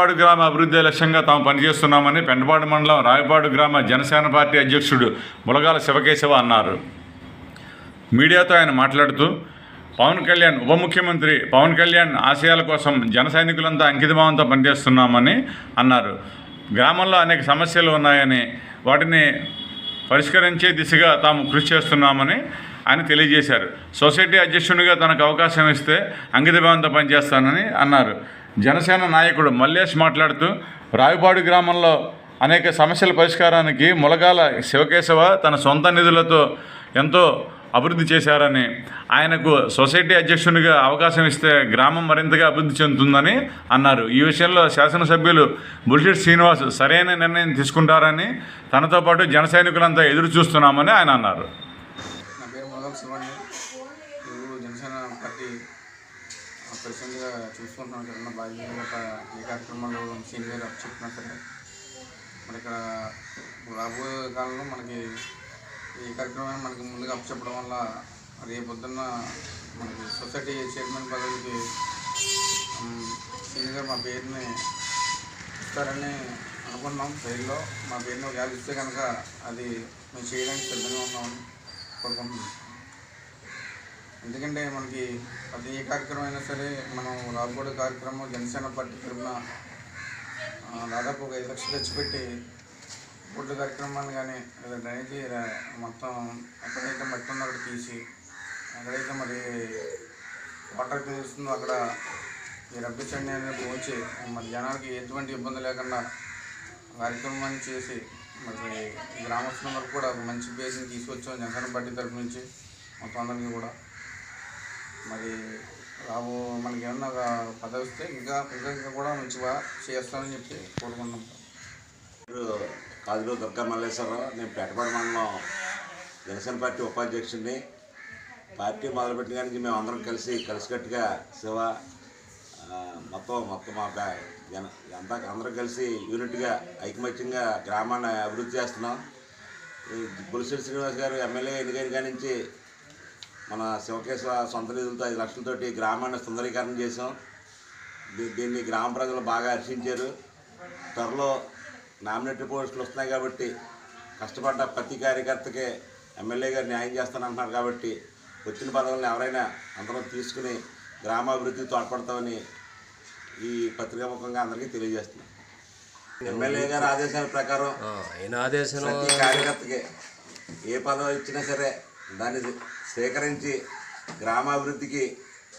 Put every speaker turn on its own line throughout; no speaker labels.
రాయపాడు గ్రామ అభివృద్ధి లక్ష్యంగా తాము పనిచేస్తున్నామని పెంటపాడు మండలం రాయపాడు గ్రామ జనసేన పార్టీ అధ్యక్షుడు ములగాల శివకేశవ అన్నారు. మీడియాతో ఆయన మాట్లాడుతూ పవన్ కళ్యాణ్ ఉప ముఖ్యమంత్రి పవన్ కళ్యాణ్ ఆశయాల కోసం జన సైనికులంతా అంకితభావంతో పనిచేస్తున్నామని అన్నారు. గ్రామంలో అనేక సమస్యలు ఉన్నాయని వాటిని పరిష్కరించే దిశగా తాము కృషి చేస్తున్నామని ఆయన తెలియజేశారు. సొసైటీ అధ్యక్షునిగా తనకు అవకాశం ఇస్తే అంకితభావంతో పనిచేస్తానని అన్నారు. జనసేన నాయకుడు మల్లేష్ మాట్లాడుతూ రావిపాడు గ్రామంలో అనేక సమస్యల పరిష్కారానికి ములగాల శివకేశవ తన సొంత నిధులతో ఎంతో అభివృద్ధి చేశారని ఆయనకు సొసైటీ అధ్యక్షునిగా అవకాశం ఇస్తే గ్రామం మరింతగా అభివృద్ధి చెందుతుందని అన్నారు. ఈ విషయంలో శాసనసభ్యులు బుల్షిట్ శ్రీనివాస్ సరైన నిర్ణయం తీసుకుంటారని తనతో పాటు జన సైనికులంతా ఎదురు చూస్తున్నామని ఆయన అన్నారు
నా పేరు మొదలు శివండి ఇప్పుడు జనసేన పార్టీ ప్రెసెంట్గా చూసుకుంటున్నాం ఇక్కడ బాధ్యత ఒక ఏ కార్యక్రమాలు సీనియర్ అప్ చెప్పినా సరే మరి ఇక్కడ రాబోయే కాలంలో మనకి ఈ కార్యక్రమాన్ని మనకి ముందుగా అప్ చెప్పడం వల్ల రేపు పొద్దున్న మనకి సొసైటీ చైర్మన్ పదవికి సీనియర్ మా పేరుని ఇస్తారని అనుకున్నాం. ట్రైన్లో మా పేరుని ఒకవేళ ఇస్తే కనుక అది మేము చేయడానికి సిద్ధంగా ఉన్నామని కోరుకుంటున్నాం. ఎందుకంటే మనకి అది ఏ కార్యక్రమం అయినా సరే మనం రాబోడే కార్యక్రమం జనసేన పార్టీ తరఫున దాదాపు ఒక ఐదు లక్షలు ఖర్చు పెట్టి ఫుడ్ కార్యక్రమాన్ని కానీ లేదా డ్రైనేజీ మొత్తం ఎక్కడైతే మట్టి ఉందో అక్కడ తీసి ఎక్కడైతే మరి వాటర్ తీస్తుందో అక్కడ ఈ రబ్బీ చండి అనేది పోంచి మరి జనాలకి ఎటువంటి ఇబ్బంది లేకుండా కార్యక్రమాన్ని చేసి మరి గ్రామస్తుల వరకు కూడా మంచి పేరుని తీసుకొచ్చాం జనసేన పార్టీ తరఫు నుంచి మొత్తం అందరికీ కూడా. మరి రాబో మనకి ఏమన్నా ఒక పదవి వస్తే ఇంకా ఇంకా ఇంకా కూడా మంచిగా చేస్తానని చెప్పి కోరుకున్నాం
పేరు కాదులో దుర్గా మల్లేశ్వరరావు నేను పెట్టబడి మండలం జనసేన పార్టీ ఉపాధ్యక్షుడిని. పార్టీ మొదలుపెట్టిన మేము అందరం కలిసి కలిసికట్టుగా శివ మొత్తం మొత్తం మా బ్యా జన అంతా అందరం కలిసి యూనిట్గా ఐకమత్యంగా గ్రామాన్ని అభివృద్ధి చేస్తున్నాం. ఈ శ్రీనివాస్ గారు ఎమ్మెల్యే ఎన్నికైన కాడి నుంచి మన శివకేశ్వర సొంత నిధులతో ఐదు లక్షలతోటి గ్రామాన్ని సుందరీకరణ చేసాం దీన్ని గ్రామ ప్రజలు బాగా హర్షించారు. త్వరలో నామినేటెడ్ పోస్టులు వస్తున్నాయి కాబట్టి కష్టపడ్డ ప్రతి కార్యకర్తకి ఎమ్మెల్యే గారు న్యాయం చేస్తానంటున్నారు కాబట్టి వచ్చిన పదవులను ఎవరైనా అందరం తీసుకుని గ్రామాభివృద్ధికి తోడ్పడతామని ఈ పత్రికాముఖంగా అందరికీ తెలియజేస్తున్నాం. ఎమ్మెల్యే గారి ఆదేశాల ప్రకారం
ఆయన ఆదేశం
కార్యకర్తకి ఏ పదవి ఇచ్చినా సరే దాన్ని స్వీకరించి గ్రామాభివృద్ధికి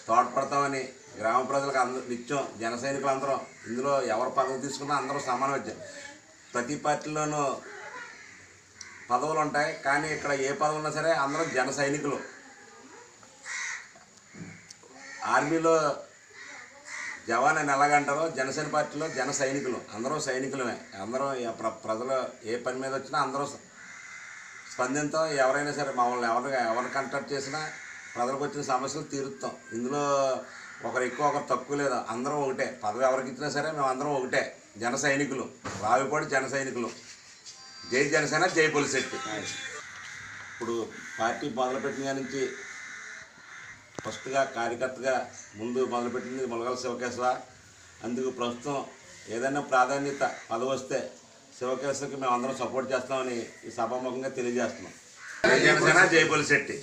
తోడ్పడతామని గ్రామ ప్రజలకు అందరూ నిత్యం జన సైనికులు అందరం ఇందులో ఎవరు పదవి తీసుకున్నా అందరూ సమానం ప్రతి పార్టీలోనూ పదవులు ఉంటాయి కానీ ఇక్కడ ఏ పదవి ఉన్నా సరే అందరూ జన సైనికులు. ఆర్మీలో జవాన్ అని ఎలాగంటారో జనసేన పార్టీలో జన సైనికులు. అందరూ సైనికులమే. అందరూ ప్ర- ప్రజలు ఏ పని మీద వచ్చినా అందరూ స- ఎవరైనా సరే మమ్మల్ని ఎవరిని ఎవరిని కంటాక్ట్ చేసినా ప్రజలకు వచ్చిన సమస్యలు తీరుస్తాం ఇందులో ఒకరు ఎక్కువ ఒకరు తక్కువ లేదు అందరం ఒకటే. పదవి ఎవరికి ఇచ్చినా సరే మేము అందరం ఒకటే. జన సైనికులు. రావిపాడు జన సైనికులు. జై జనసేన జై పులిశెట్టి. ఇప్పుడు పార్టీ మొదలుపెట్టిన నుంచి ఫస్ట్గా కార్యకర్తగా ముందు మొదలుపెట్టింది ములగల శివకేశ్వర అందుకు ప్రస్తుతం ఏదైనా ప్రాధాన్యత పదవి వస్తే శివకేశవకి మేము అందరం సపోర్ట్ చేస్తామని ఈ సభాముఖంగా తెలియజేస్తున్నాం. జనసేన జై పులిశెట్టి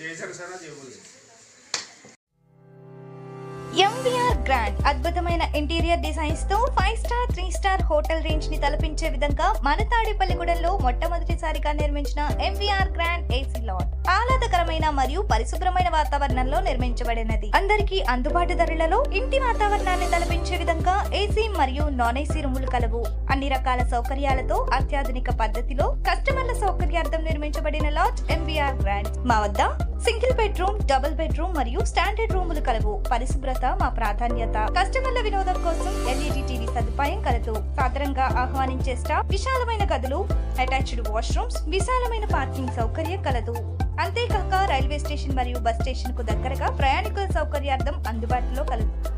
ఎంవీఆర్ గ్రాండ్ అద్భుతమైన interior డిజైన్స్తో five star three star hotel రేంజ్ని తలపించే విధంగా మన తాడేపల్లిగూడెంలో మొట్టమొదటిసారిగా నిర్మించిన ఎంవీఆర్ గ్రాండ్ ఏసీ లాన్ ఆహ్లాదకరమైన మరియు పరిశుభ్రమైన వాతావరణంలో నిర్మించబడినది. అందరికీ అందుబాటు ధరలలో ఇంటి వాతావరణాన్ని తలపించే విధంగా ఏసీ మరియు నాన్ ఏసీ రూములు కలవు. అన్ని రకాల సౌకర్యాలతో అత్యాధునిక పద్ధతిలో కస్టమర్ల సౌకర్యార్థం నిర్మించబడిన లాడ్జ్ ఎంబీఆర్ గ్రాండ్ మా వద్ద సింగిల్ బెడ్రూమ్ డబుల్ బెడ్రూమ్ మరియు స్టాండర్డ్ రూములు కలవు. పరిశుభ్రత మా ప్రాధాన్యత. కస్టమర్ల వినోదం కోసం ఎల్ఈడి టీవీ సదుపాయం కలదు. సాధారణంగా ఆహ్వానించే స్టాఫ్ విశాలమైన గదులు అటాచ్డ్ వాష్రూమ్స్ విశాలమైన పార్కింగ్ సౌకర్యం కలదు. అంతేకాక రైల్వే స్టేషన్ మరియు బస్ స్టేషన్కు దగ్గరగా ప్రయాణికుల సౌకర్యార్థం అందుబాటులో కలదు.